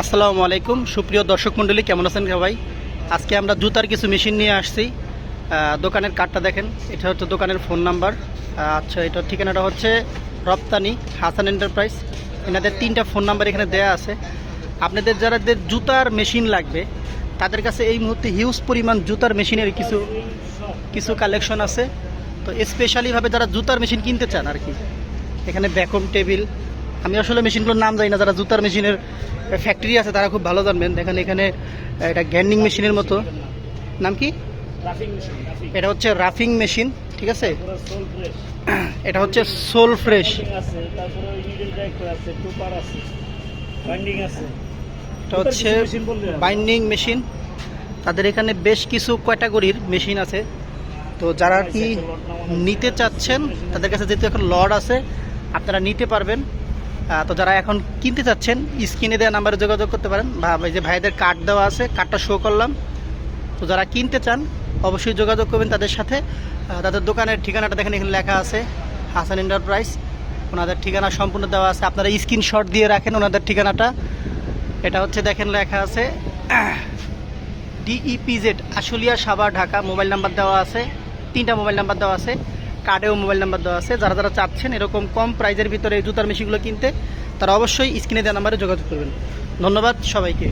আসসালামু আলাইকুম। সুপ্রিয় দর্শক মণ্ডলী, কেমন আছেন সবাই? আজকে আমরা জুতার কিছু মেশিন নিয়ে আসছি। দোকানের কার্ডটা দেখেন, এটা হচ্ছে দোকানের ফোন নাম্বার আচ্ছা এটার ঠিকানাটা হচ্ছে রপ্তানি হাসান এন্টারপ্রাইজ এনাদের তিনটা ফোন নাম্বার এখানে দেয়া আছে। আপনাদের যারাদের জুতার মেশিন লাগবে, তাদের কাছে এই মুহূর্তে হিউজ পরিমাণ জুতার মেশিনের কিছু কিছু কালেকশন আছে। তো স্পেশালিভাবে যারা জুতার মেশিন কিনতে চান আর কি, এখানে ব্যাকম টেবিল আমি আসলে মেশিনগুলোর নাম জানি না যারা জুতার মেশিনের ফ্যাক্টরি আছে তারা খুব ভালো জানবেন। দেখেন এখানে এটা গ্যান্ডিং মেশিনের মতো। নাম কি? রাফিং মেশিন এটা হচ্ছে রাফিং মেশিন ঠিক আছে? এটা হচ্ছে সোল ফ্রেশ এটা হচ্ছে। বাইন্ডিং মেশিন তাদের এখানে বেশ কিছু ক্যাটাগরির মেশিন আছে। তো যারা কি নিতে চাচ্ছেন তাদের কাছে যেহেতু এখন লড আছে আপনারা নিতে পারবেন। তো যারা এখন কিনতে চাচ্ছেন, স্ক্রিনে দেওয়া নাম্বারে যোগাযোগ করতে পারেন। বা এই যে ভাইদের কার্ড দেওয়া আছে কার্ডটা শো করলাম। তো যারা কিনতে চান, অবশ্যই যোগাযোগ করবেন তাদের সাথে। তাদের দোকানের ঠিকানাটা দেখেন, এখানে লেখা আছে, হাসান এন্টারপ্রাইজ ওনাদের ঠিকানা সম্পূর্ণ দেওয়া আছে। আপনারা স্ক্রিনশট দিয়ে রাখেন ওনাদের ঠিকানাটা। এটা হচ্ছে দেখেন, লেখা আছে DEPZ Ashulia, Savar, Dhaka. Mobile number দেওয়া আছে, তিনটা মোবাইল নাম্বার দেওয়া আছে। কার্ডেও মোবাইল নাম্বার দেওয়া আছে। যারা যারা চাচ্ছেন এরকম কম প্রাইজের ভিতরে এই জুতার মেশিনগুলো কিনতে, তারা অবশ্যই স্ক্রিনে দেওয়া নাম্বারে যোগাযোগ করবেন। ধন্যবাদ সবাইকে।